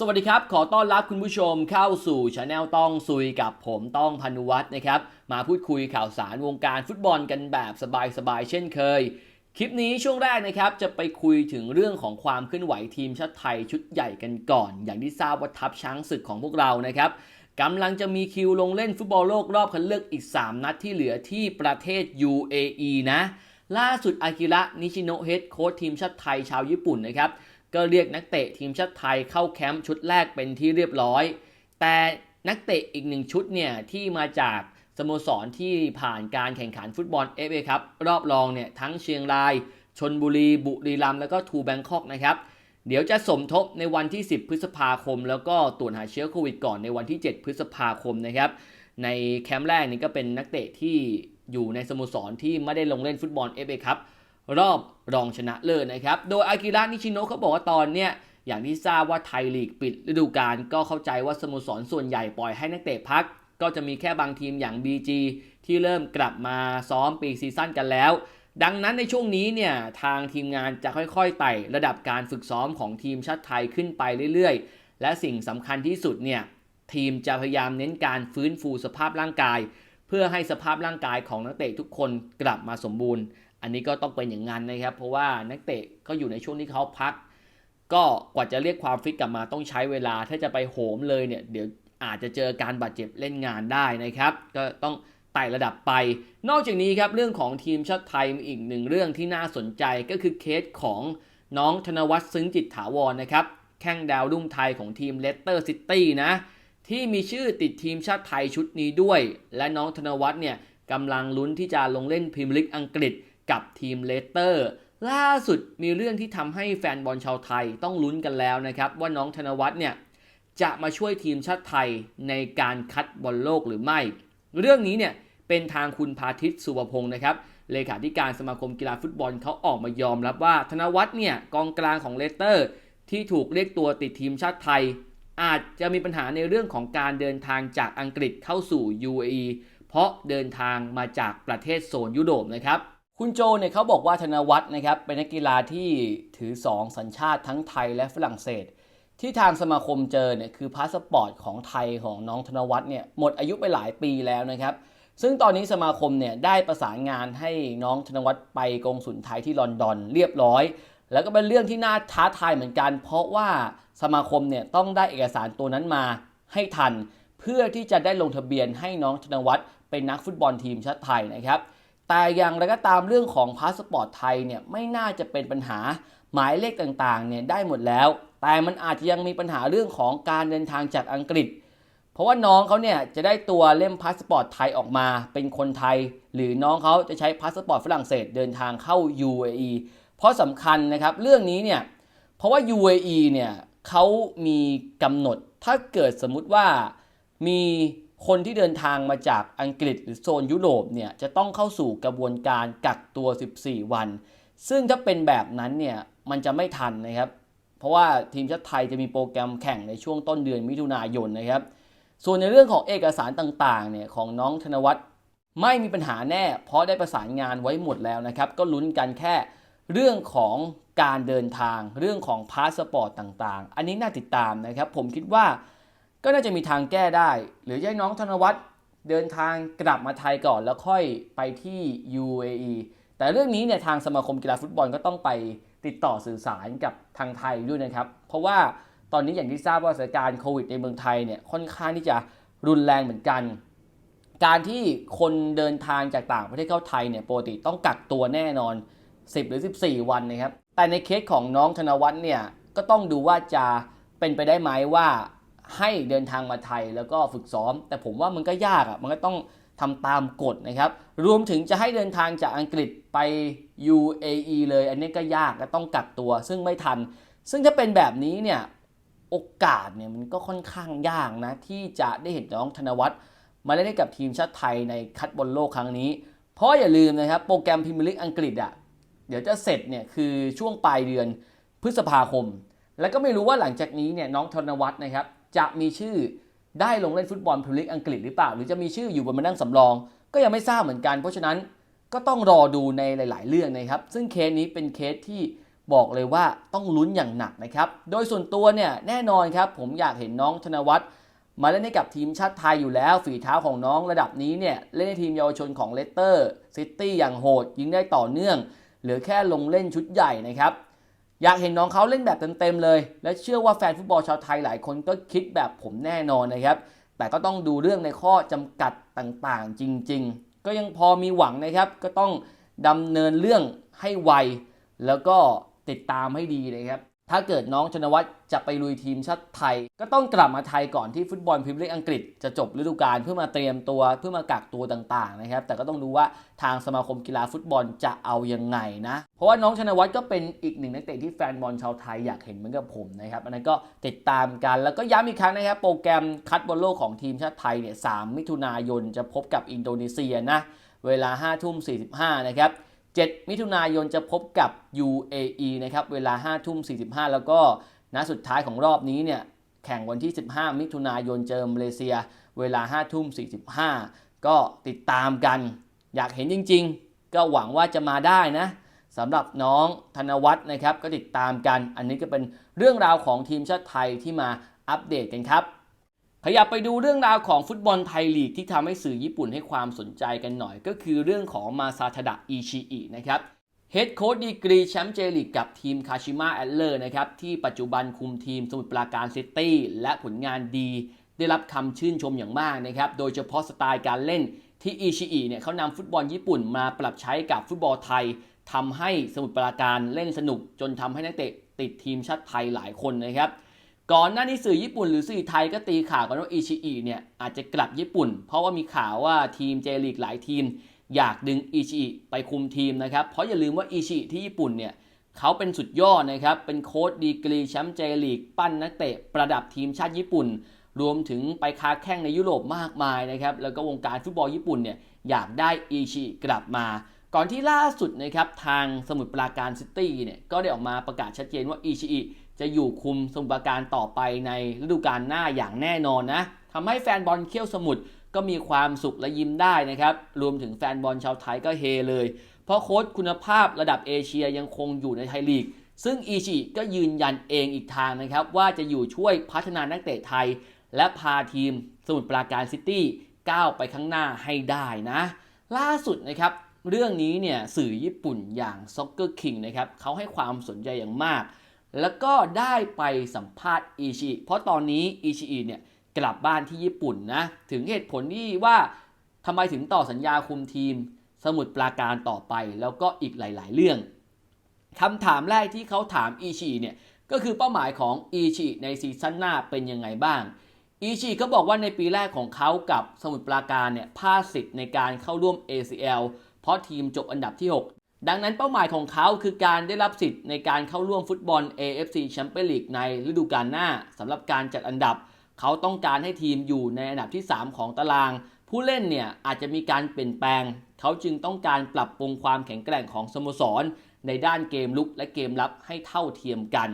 สวัสดีครับ ขอต้อนรับคุณผู้ชมเข้าสู่ช anel ต้องซุยกับผมต้องพนุวัฒน์นะครับ มาพูดคุยข่าวสารวงการฟุตบอลกันแบบสบายๆเช่นเคย คลิปนี้ช่วงแรกนะครับ จะไปคุยถึงเรื่องของความเคลื่อนไหวทีมชาติไทยชุดใหญ่กันก่อน อย่างที่ทราบว่าทัพช้างศึกของพวกเรานะครับกำลังจะมีคิวลงเล่นฟุตบอลโลกรอบคัดเลือกอีก 3 นัดที่เหลือที่ประเทศ UAE นะ ล่าสุดอากิระนิชิโนะเฮดโค้ชทีมชาติไทยชาวญี่ปุ่นนะครับ ก็เรียกนักเตะทีมชาติไทยเข้าแคมป์ชุดแรกเป็นที่เรียบร้อย แต่นักเตะอีกหนึ่งชุดเนี่ยที่มาจากสโมสรที่ผ่านการแข่งขันฟุตบอล FA ครับรอบรองเนี่ยทั้งเชียงราย ชนบุรี บุรีรัมย์แล้วก็ทูแบงคอกนะครับ เดี๋ยวจะสมทบในวันที่ 10 พฤษภาคม แล้วก็ตรวจหาเชื้อโควิดก่อนในวันที่ 7 พฤษภาคมนะครับ ในแคมป์แรกนี่ก็เป็นนักเตะที่อยู่ในสโมสรที่ไม่ได้ลงเล่นฟุตบอล FA ครับ รอบรองชนะเลิศนะครับ โดยอากิระนิชิโนะเขาบอกว่าตอนเนี้ยอย่างที่ทราบว่าไทยลีกปิดฤดูกาลก็เข้าใจว่าสโมสรส่วนใหญ่ปล่อยให้นักเตะพัก ก็จะมีแค่บางทีมอย่าง BG ที่เริ่มกลับมาซ้อมปีซีซั่นกันแล้ว ดังนั้นในช่วงนี้เนี่ยทางทีมงานจะค่อยๆไต่ระดับการฝึกซ้อมของทีมชาติไทยขึ้นไปเรื่อยๆ และสิ่งสำคัญที่สุดเนี่ยทีมจะพยายามเน้นการฟื้นฟูสภาพร่างกาย เพื่อให้สภาพร่างกายของนักเตะทุกคนกลับมาสมบูรณ์ อันนี้ก็ต้องเป็นอย่างนั้นนะครับ เพราะว่านักเตะก็อยู่ในช่วงที่เขาพัก ก็กว่าจะเรียกความฟิตกลับมาต้องใช้เวลาถ้าจะไปโหมเลยเนี่ยเดี๋ยวอาจจะเจอการบาดเจ็บเล่นงานได้นะครับ ก็ต้องไต่ระดับไป นอกจากนี้ครับเรื่องของทีมชาติไทยมีอีกหนึ่งเรื่องที่น่าสนใจก็คือเคสของน้องธนวัฒน์ซึ้งจิตถาวรนะครับแข้งดาวรุ่งไทยของทีมเลสเตอร์ซิตี้นะที่มีชื่อติดทีมชาติไทยชุดนี้ด้วย และน้องธนวัฒน์เนี่ยกำลังลุ้นที่จะลงเล่นพรีเมียร์ลีกอังกฤษ กับทีมเลสเตอร์ล่าสุดมีเรื่องที่ทำให้แฟนบอลชาวไทยต้องลุ้นกันแล้วนะครับ ว่าน้องธนวัฒน์เนี่ยจะมาช่วยทีมชาติไทยในการคัดบอลโลกหรือไม่ เรื่องนี้เนี่ยเป็นทางคุณพาทิตสุวพงศ์นะครับเลขาธิการสมาคมกีฬาฟุตบอลเขาออกมายอมรับว่า ธนวัฒน์เนี่ยกองกลางของเลสเตอร์ ที่ถูกเรียกตัวติดทีมชาติไทย อาจจะมีปัญหาในเรื่องของการเดินทางจากอังกฤษเข้าสู่ UAE เพราะเดินทางมาจากประเทศโซนยุโรปนะครับ คุณโจเนี่ยเขาบอกว่าธนวัฒน์นะครับเป็นนักกีฬาที่ถือ 2 สัญชาติทั้งไทยและฝรั่งเศส ที่ทางสมาคมเจอเนี่ยคือพาสปอร์ตของไทยของน้องธนวัฒน์เนี่ยหมดอายุไปหลายปีแล้วนะครับ ซึ่งตอนนี้สมาคมเนี่ยได้ประสานงานให้น้องธนวัฒน์ไปกงสุลไทยที่ลอนดอนเรียบร้อย แล้วก็เป็นเรื่องที่น่าท้าทายเหมือนกัน เพราะว่าสมาคมเนี่ยต้องได้เอกสารตัวนั้นมาให้ทัน เพื่อที่จะได้ลงทะเบียนให้น้องธนวัฒน์เป็นนักฟุตบอลทีมชาติไทยนะครับ แต่อย่างไรก็ตามเรื่องของพาสปอร์ตไทยเนี่ยไม่น่าจะเป็นปัญหาหมายเลขต่างๆเนี่ยได้หมดแล้ว แต่มันอาจจะยังมีปัญหาเรื่องของการเดินทางจากอังกฤษ เพราะว่าน้องเขาเนี่ยจะได้ตัวเล่มพาสปอร์ตไทยออกมาเป็นคนไทย หรือน้องเขาจะใช้พาสปอร์ตฝรั่งเศสเดินทางเข้า UAE เพราะสำคัญนะครับเรื่องนี้เนี่ยเพราะว่า UAE เนี่ยเขามีกำหนดถ้าเกิดสมมุติว่ามี คนที่เดินทางมาจากอังกฤษหรือโซนยุโรปเนี่ยจะต้องเข้าสู่กระบวนการกักตัว 14 วัน ซึ่งถ้าเป็นแบบนั้นเนี่ยมันจะไม่ทันนะครับ เพราะว่าทีมชาติไทยจะมีโปรแกรมแข่งในช่วงต้นเดือนมิถุนายนนะครับ ส่วนในเรื่องของเอกสารต่างๆเนี่ยของน้องธนวัฒน์ไม่มีปัญหาแน่ เพราะได้ประสานงานไว้หมดแล้วนะครับ ก็ลุ้นกันแค่เรื่องของการเดินทาง เรื่องของพาสปอร์ตต่างๆ อันนี้น่าติดตามนะครับ ผมคิดว่า ก็น่าจะมีทางแก้ได้ หรือจะให้น้องธนวัฒน์เดินทางกลับมาไทยก่อนแล้วค่อยไปที่ UAE แต่เรื่องนี้เนี่ยทางสมาคมกีฬาฟุตบอลก็ต้องไปติดต่อสื่อสารกับทางไทยด้วยนะครับ เพราะว่าตอนนี้อย่างที่ทราบว่าสถานการณ์โควิดในเมืองไทยเนี่ยค่อนข้างที่จะรุนแรงเหมือนกัน การที่คนเดินทางจากต่างประเทศเข้าไทยเนี่ยปกติต้องกักตัวแน่นอน 10 หรือ 14 วันนะครับ แต่ในเคสของน้องธนวัฒน์เนี่ยก็ต้องดูว่าจะเป็นไปได้ไหมว่า ให้เดินทางมาไทยแล้วก็ฝึกซ้อม แต่ผมว่ามันก็ยากอะ่ะมันก็ต้องทำตามกฎนะครับ รวมถึงจะให้เดินทางจากอังกฤษไป UAE เลย อันนี้ก็ยากและต้องกักตัว ซึ่งไม่ทัน ซึ่งถ้าเป็นแบบนี้เนี่ยโอกาสเนี่ยมันก็ค่อนข้างยากนะที่จะได้เห็นน้องธนวัฒน์มาเล่นให้กับทีมชาติไทยในคัดบอลโลกครั้งนี้ เพราะอย่าลืมนะครับโปรแกรมพรีเมียร์ลีกอังกฤษอะเดี๋ยวจะเสร็จเนี่ยคือช่วงปลายเดือนพฤษภาคม แล้วก็ไม่รู้ว่าหลังจากนี้เนี่ยน้องธนวัฒน์นะครับ จะมีชื่อได้ลงเล่นฟุตบอลพรีเมียร์ลีกอังกฤษหรือเปล่า หรือจะมีชื่ออยู่บนมานั่งสำรอง ก็ยังไม่ทราบเหมือนกัน เพราะฉะนั้นก็ต้องรอดูในหลาย ๆ เรื่องนะครับ ซึ่งเคสนี้เป็นเคสที่บอกเลยว่าต้องลุ้นอย่างหนักนะครับ โดยส่วนตัวเนี่ยแน่นอนครับ ผมอยากเห็นน้องธนวัฒน์มาเล่นให้กับทีมชาติไทยอยู่แล้ว ฝีเท้าของน้องระดับนี้เนี่ยเล่นในทีมเยาวชนของเลสเตอร์ซิตี้อย่างโหดยิงได้ต่อเนื่อง เหลือแค่ลงเล่นชุดใหญ่นะครับ อยากเห็นน้องเขาเล่นแบบเต็มๆเลย และเชื่อว่าแฟนฟุตบอลชาวไทยหลายคนก็คิดแบบผมแน่นอนนะครับ แต่ก็ต้องดูเรื่องในข้อจำกัดต่างๆ จริง ๆ ก็ยังพอมีหวังนะครับ ก็ต้องดำเนินเรื่องให้ไว แล้วก็ติดตามให้ดีนะครับ ถ้าเกิดน้องชนวัฒน์จะไปลุยทีมชาติไทย ก็ต้องกลับมาไทยก่อนที่ฟุตบอลพรีเมียร์ลีกอังกฤษจะจบฤดูกาลเพื่อมาเตรียมตัวเพื่อมากักตัวต่างๆนะครับแต่ก็ต้องดูว่าทางสมาคมกีฬาฟุตบอลจะเอายังไงนะ เพราะว่าน้องชนวัฒน์ก็เป็นอีกหนึ่งนักเตะที่แฟนบอลชาวไทยอยากเห็นเหมือนกับผมนะครับอันนั้นก็ติดตามกันแล้วก็ย้ำอีกครั้งนะครับโปรแกรมคัดบอลโลกของทีมชาติไทยเนี่ย3มิถุนายนจะพบกับอินโดนีเซียนะเวลา5ทุ่ม45นะครับ 7 มิถุนายนจะพบกับ UAE นะครับ เวลา5ทุ่ม45 แล้วก็นัดสุดท้ายของรอบนี้เนี่ย แข่งวันที่ 15 มิถุนายนเจอมาเลเซีย เวลา5ทุ่ม45 ก็ติดตามกัน อยากเห็นจริง ๆ ก็หวังว่าจะมาได้นะสำหรับน้องธนวัฒน์นะครับ ก็ติดตามกัน อันนี้ก็เป็นเรื่องราวของทีมชาติไทยที่มาอัปเดตกันครับ ขยับไปดูเรื่องราวของฟุตบอลไทยลีกที่ทำให้สื่อญี่ปุ่นให้ความสนใจกันหน่อย ก็คือเรื่องของมาซาทดะอิชิอินะครับเฮดโค้ดดีกรีแชมป์เจลีกกับทีมคาชิมะแอดเลอร์นะครับที่ปัจจุบันคุมทีมสมุทรปราการซิตี้และผลงานดี ได้รับคำชื่นชมอย่างมากนะครับโดยเฉพาะสไตล์การเล่นที่อิชิอิเนี่ยเขานำฟุตบอลญี่ปุ่นมาปรับใช้กับฟุตบอลไทยทำให้สมุทรปราการเล่นสนุกจนทำให้นักเตะติดทีมชาติไทยหลายคนนะครับ ก่อนหน้านี้สื่อญี่ปุ่นหรือสื่อไทยก็ตีข่าวกันว่าอิชิอิเนี่ยอาจจะกลับญี่ปุ่น เพราะว่ามีข่าวว่าทีมเจลีกหลายทีม อยากดึงอิชิอิไปคุมทีมนะครับ เพราะอย่าลืมว่าอิชิอิที่ญี่ปุ่นเนี่ยเขาเป็นสุดยอดนะครับ เป็นโค้ชดีกรีแชมป์เจลีกปั้นนักเตะประดับทีมชาติญี่ปุ่น รวมถึงไปค้าแข่งในยุโรปมากมายนะครับ แล้วก็วงการฟุตบอลญี่ปุ่นเนี่ยอยากได้อิชิอิกลับมา ก่อนที่ล่าสุดนะครับทางสมุทรปราการซิตี้เนี่ยก็ได้ออกมาประกาศชัดเจนว่าอิชิอิ จะอยู่คุมสมุทรปราการต่อไปในฤดูกาลหน้าอย่างแน่นอนนะทำให้แฟนบอลเขี้ยวสมุทรก็มีความสุขและยิ้มได้นะครับ รวมถึงแฟนบอลชาวไทยก็เฮเลย เพราะโค้ชคุณภาพระดับเอเชียยังคงอยู่ในไทยลีก ซึ่งอิชิก็ยืนยันเองอีกทางนะครับ ว่าจะอยู่ช่วยพัฒนานักเตะไทย และพาทีมสมุทรปราการซิตี้ก้าวไปข้างหน้าให้ได้นะ ล่าสุดนะครับ เรื่องนี้เนี่ยสื่อญี่ปุ่นอย่าง Soccer King นะครับเขาให้ความสนใจอย่างมาก แล้วก็ได้ไปสัมภาษณ์อิชิเพราะตอนนี้อิชิเนี่ยกลับบ้านที่ญี่ปุ่นนะ ถึงเหตุผลที่ว่าทำไมถึงต่อสัญญาคุมทีมสมุทรปราการต่อไป แล้วก็อีกหลาย ๆ เรื่องคำถามแรกที่เขาถามอิชิเนี่ยก็คือเป้าหมายของอิชิในซีซั่นหน้าเป็นยังไงบ้างอิชิเขาบอกว่าในปีแรกของเขากับสมุทรปราการเนี่ยพลาดสิทธิ์ในการเข้าร่วม ACL เพราะทีมจบอันดับที่6 ดังนั้นเป้าหมายของเขาคือการได้รับสิทธิ์ในการเข้าร่วมฟุตบอล AFC Champions League ในฤดูกาลหน้าสำหรับการจัดอันดับ เขาต้องการให้ทีมอยู่ในอันดับที่ 3 ของตาราง ผู้เล่นเนี่ยอาจจะมีการเปลี่ยนแปลง เขาจึงต้องการปรับปรุงความแข็งแกร่งของสโมสร ในด้านเกมลุกและเกมรับให้เท่าเทียมกัน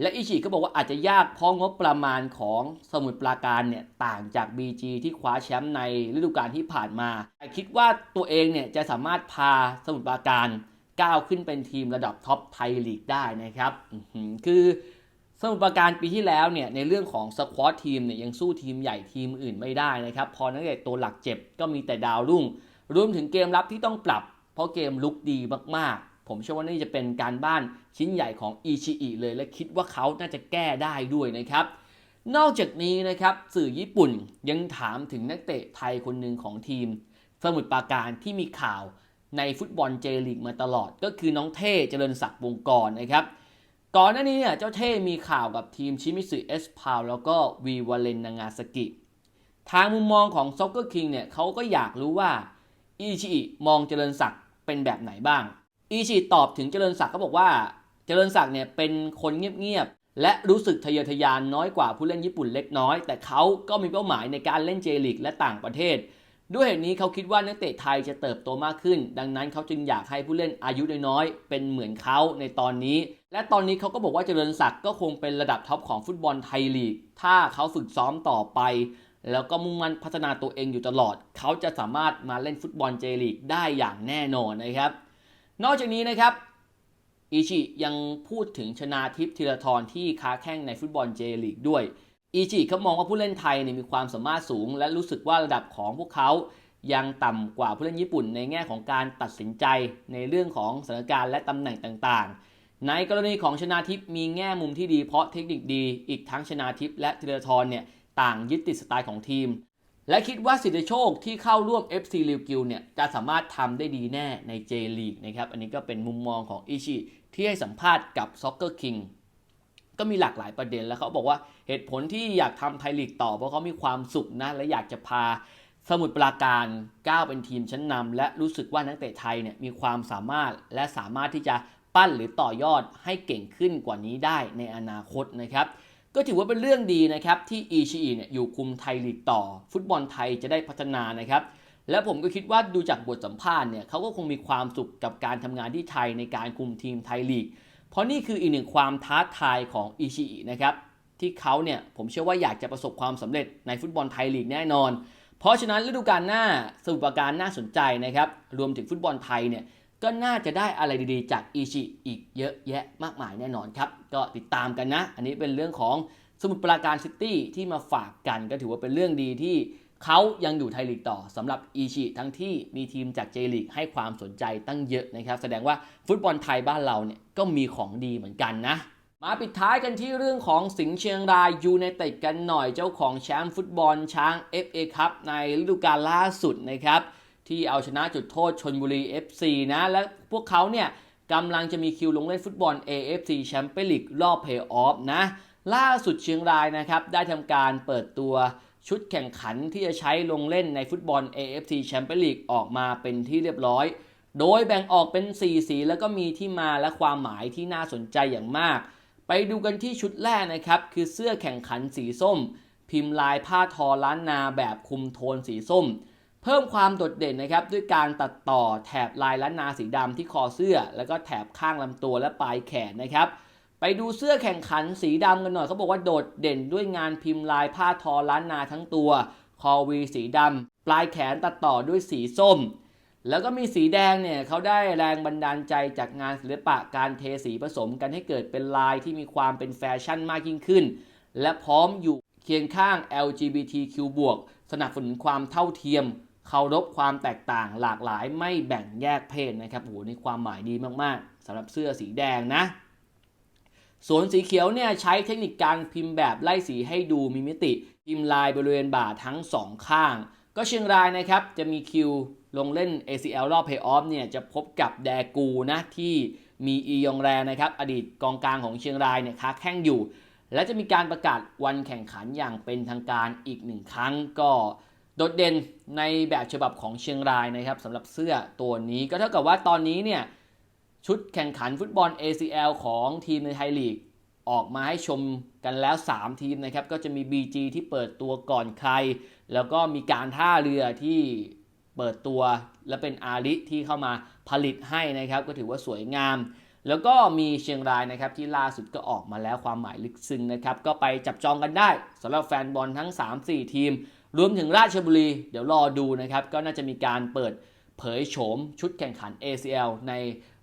และอิชิก็บอกว่าอาจจะยากเพราะงบประมาณของสมุทรปราการเนี่ยต่างจาก BG ที่คว้าแชมป์ในฤดูกาลที่ผ่านมาแต่คิดว่าตัวเองเนี่ยจะสามารถพาสมุทรปราการก้าวขึ้นเป็นทีมระดับท็อปไทยลีกได้นะครับ คือสมุทรปราการปีที่แล้วเนี่ยในเรื่องของสควอตทีมเนี่ยยังสู้ทีมใหญ่ทีมอื่นไม่ได้นะครับ พอนักเตะตัวหลักเจ็บก็มีแต่ดาวรุ่ง รวมถึงเกมรับที่ต้องปรับ เพราะเกมลุกดีมากๆ ผมเชื่อว่านี่จะเป็นการบ้านชิ้นใหญ่ของอิชิอิเลย และคิดว่าเขาน่าจะแก้ได้ด้วยนะครับ นอกจากนี้นะครับสื่อญี่ปุ่นยังถามถึงนักเตะไทยคนหนึ่งของทีม สมุทรปราการที่มีข่าวในฟุตบอลเจลีกมาตลอด ก็คือน้องเท่เจริญศักดิ์วงกรนะครับ ก่อนหน้านี้เนี่ยเจ้าเท่มีข่าวกับทีมชิมิสึเอสพาวแล้วก็วีวาเลนนางาสกิ ทางมุมมองของซ็อกเกอร์คิงเนี่ยเขาก็อยากรู้ว่าอิชิอิมองเจริญศักดิ์เป็นแบบไหนบ้าง อิชิตอบถึงเจริญศักดิ์ก็บอกว่าเจริญศักดิ์เนี่ยเป็นคนเงียบๆ และรู้สึกทะเยอทะยานน้อยกว่าผู้เล่นญี่ปุ่นเล็กน้อย แต่เขาก็มีเป้าหมายในการเล่นเจลีกและต่างประเทศ ด้วยเหตุนี้เขาคิดว่านักเตะไทยจะเติบโตมากขึ้น ดังนั้นเขาจึงอยากให้ผู้เล่นอายุน้อยๆเป็นเหมือนเขาในตอนนี้ และตอนนี้เขาก็บอกว่าเจริญศักดิ์ก็คงเป็นระดับท็อปของฟุตบอลไทยลีก ถ้าเขาฝึกซ้อมต่อไป แล้วก็มุ่งมั่นพัฒนาตัวเองอยู่ตลอด เขาจะสามารถมาเล่นฟุตบอลเจลีกได้อย่างแน่นอนนะครับ นอกจากนี้นะครับอิชิยังพูดถึงชนาทิพย์ธีรทรที่ค้าแข้งในฟุตบอลเจลีกด้วยอิชิเขามองว่าผู้เล่นไทยเนี่ยมีความสามารถสูง และรู้สึกว่าระดับของพวกเขายังต่ำกว่าผู้เล่นญี่ปุ่นในแง่ของการตัดสินใจในเรื่องของสถานการณ์และตำแหน่งต่างๆ ในกรณีของชนาทิพย์มีแง่มุมที่ดีเพราะเทคนิคดี อีกทั้งชนาทิพย์และธีรทรเนี่ยต่างยึดติดสไตล์ของทีม และคิดว่าสิทธิโชคที่เข้าร่วม FC ลิวกิวเนี่ยจะสามารถทำได้ดีแน่ใน J League นะครับอันนี้ก็เป็นมุมมองของอิชิที่ให้สัมภาษณ์กับ Soccer King ก็มีหลากหลายประเด็นแล้วเขาบอกว่าเหตุผลที่อยากทำไทยลีกต่อเพราะเขามีความสุขนะและอยากจะพาสมุทรปราการก้าวเป็นทีมชั้นนำและรู้สึกว่านักเตะไทยเนี่ยมีความสามารถและสามารถที่จะปั้นหรือต่อยอดให้เก่งขึ้นกว่านี้ได้ในอนาคตนะครับ ก็ถือว่าเป็นเรื่องดีนะครับที่อีชีเนี่ยอยู่คุมไทยลีกต่อ ฟุตบอลไทยจะได้พัฒนานะครับ และผมก็คิดว่าดูจากบทสัมภาษณ์เนี่ยเขาก็คงมีความสุขกับการทำงานที่ไทยในการคุมทีมไทยลีก เพราะนี่คืออีกหนึ่งความท้าทายของอิชิอินะครับที่เขาเนี่ยผมเชื่อว่าอยากจะประสบความสำเร็จในฟุตบอลไทยลีกแน่นอน เพราะฉะนั้นฤดูกาลหน้าสมุทรปการน่าสนใจนะครับรวมถึงฟุตบอลไทยเนี่ย ก็น่าจะได้อะไรดีๆ จากอิชิอีกเยอะแยะมากมายแน่นอนครับ ก็ติดตามกันนะ อันนี้เป็นเรื่องของสมุทรปราการซิตี้ที่มาฝากกันก็ถือว่าเป็นเรื่องดีที่เขายังอยู่ไทยลีกต่อสำหรับอิชิทั้งที่มีทีมจากเจลีกให้ความสนใจตั้งเยอะนะครับ แสดงว่าฟุตบอลไทยบ้านเราเนี่ยก็มีของดีเหมือนกันนะมาปิดท้ายกันที่เรื่องของสิงห์เชียงรายยูไนเต็ดกันหน่อยเจ้าของแชมป์ฟุตบอลช้าง FA ครับในฤดูกาลล่าสุดนะครับ ที่เอาชนะจุดโทษชนบุรี FC นะ และพวกเขาเนี่ยกำลังจะมีคิวลงเล่นฟุตบอล AFC แชมเปี้ยนลีกรอบเพย์ออฟนะ ล่าสุดเชียงรายนะครับ ได้ทำการเปิดตัวชุดแข่งขันที่จะใช้ลงเล่นในฟุตบอล AFC แชมเปี้ยนลีกออกมาเป็นที่เรียบร้อย โดยแบ่งออกเป็น 4 สีแล้วก็มีที่มาและความหมายที่น่าสนใจอย่างมาก ไปดูกันที่ชุดแรกนะครับ คือเสื้อแข่งขันสีส้ม พิมพ์ลายผ้าทอล้านนาแบบคุมโทนสีส้ม เพิ่มความโดดเด่นนะครับด้วยการตัดต่อแถบลายล้านนาสีดำที่คอเสื้อ แล้วก็แถบข้างลำตัวและปลายแขนนะครับไปดูเสื้อแข่งขันสีดำกันหน่อยเขาบอกว่าโดดเด่นด้วยงานพิมพ์ลายผ้าทอล้านนาทั้งตัว คอวีสีดำปลายแขนตัดต่อด้วยสีส้ม แล้วก็มีสีแดงเนี่ยเขาได้แรงบันดาลใจจากงานศิลปะการเทสีผสมกันให้เกิดเป็นลายที่มีความเป็นแฟชั่นมากยิ่งขึ้น และพร้อมอยู่เคียงข้าง LGBTQ บวกสนับสนุนความเท่าเทียม เคารพความแตกต่างหลากหลายไม่แบ่งแยกเพศนะครับโอ้โหนี่ความหมายดีมากๆสำหรับเสื้อสีแดงนะส่วนสีเขียวเนี่ยใช้เทคนิคการพิมพ์แบบไล่สีให้ดูมีมิติ พิมพ์ลายบริเวณบ่าทั้งสองข้าง ก็เชียงรายนะครับ จะมีคิวลงเล่น ACL รอบเพย์ออฟเนี่ยจะพบกับแดกูนะที่มีอียองแรนะครับ อดีตกองกลางของเชียงรายเนี่ยค้าแข้งอยู่ และจะมีการประกาศวันแข่งขันอย่างเป็นทางการอีกหนึ่งครั้งก็ โดดเด่นในแบบฉบับของเชียงรายนะครับสำหรับเสื้อตัวนี้ก็เท่ากับว่าตอนนี้เนี่ยชุดแข่งขันฟุตบอล ACL ของทีมในไทยลีก ออกมาให้ชมกันแล้ว 3 ทีมนะครับ ก็จะมี BG ที่เปิดตัวก่อนใคร แล้วก็มีการท่าเรือที่เปิดตัวและเป็นอาริที่เข้ามาผลิตให้นะครับ ก็ถือว่าสวยงาม แล้วก็มีเชียงรายนะครับที่ล่าสุดก็ออกมาแล้วความหมายลึกซึ้งนะครับ ก็ไปจับจองกันได้สำหรับแฟนบอลทั้ง 3-4 ทีม รวมถึงราชบุรี เดี๋ยวรอดูนะครับ ก็น่าจะมีการเปิดเผยโฉมชุดแข่งขัน ACL ใน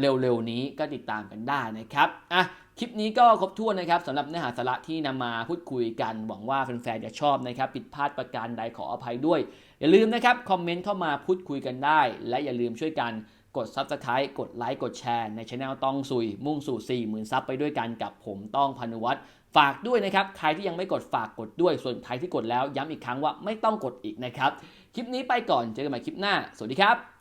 เร็วๆ นี้ก็ติดตามกันได้นะครับอะคลิปนี้ก็ครบถ้วนนะครับสำหรับเนื้อหาสาระที่นำมาพูดคุยกัน หวังว่าแฟนๆจะชอบนะครับ ผิดพลาดประการใดขออภัยด้วย อย่าลืมนะครับคอมเมนต์เข้ามาพูดคุยกันได้ และอย่าลืมช่วยกันกด Subscribe กดไลค์กดแชร์ในช anel ต้องสุยมุ่งสู่ 40,000 ซับไปด้วยกันกับผมต้องพานุวัฒน์ ฝากด้วยนะครับ ใครที่ยังไม่กดฝากกดด้วย ส่วนใครที่กดแล้วย้ำอีกครั้งว่าไม่ต้องกดอีกนะครับ คลิปนี้ไปก่อน เจอกันใหม่คลิปหน้า สวัสดีครับ